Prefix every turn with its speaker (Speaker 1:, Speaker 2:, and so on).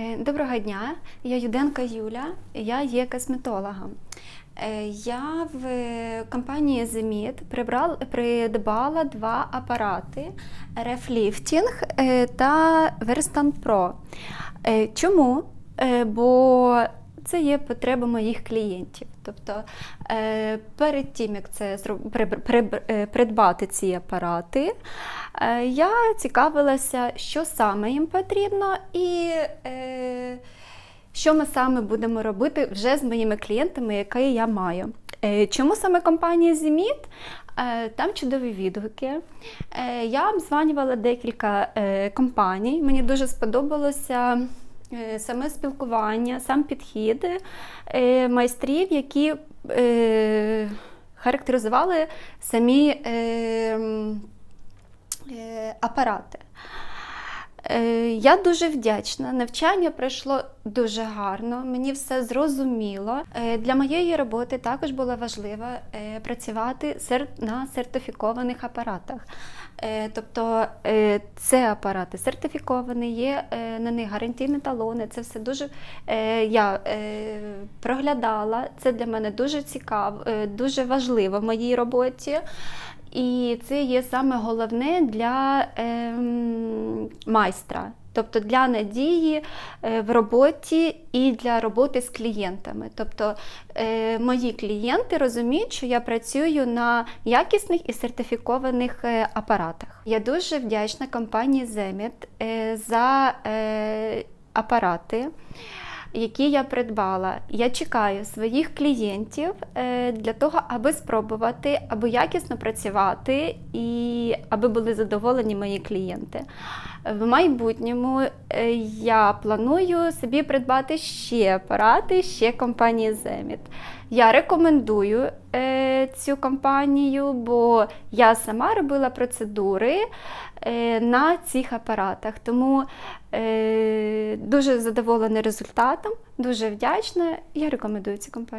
Speaker 1: Е, Доброго дня, я Юденка Юля, я є косметологом. Е, Я в компанії Zemit придбала два апарати Reflifting е, та Verstant Pro. Е, Чому? Е, Бо це є потреба моїх клієнтів. Тобто е, перед тим, як це е, придбати ці апарати, е, я цікавилася, що саме їм потрібно і що ми саме будемо робити вже з моїми клієнтами, які я маю. Чому саме компанія? Е, Там чудові відгуки. Я обзванювала декілька компаній. Мені дуже сподобалося саме спілкування, сам підхід е, майстрів, які е, характеризували самі е, е, апарати. Е, Я дуже вдячна. Навчання пройшло дуже гарно, мені все зрозуміло. Е, Для моєї роботи також було важливо е, працювати на сертифікованих апаратах. Е, Тобто е, це апарати сертифіковані, є е, на них гарантійні талони. Це все дуже я проглядала. Це для мене дуже цікаво, дуже важливо в моїй роботі. І це є саме головне для ем, майстра, тобто для надії е, в роботі і для роботи з клієнтами. Тобто е, мої клієнти розуміють, що я працюю на якісних і сертифікованих е, апаратах. Я дуже вдячна компанії е, за апарати які я придбала. Я чекаю своїх клієнтів для того, аби спробувати, аби якісно працювати і аби були задоволені мої клієнти. В майбутньому е, я планую собі придбати ще апарати, ще компанії Zemit. Я рекомендую е, цю компанію, бо я сама робила процедури е, на цих апаратах. Тому дуже задоволена результатом, дуже вдячна. Я рекомендую цю компанію.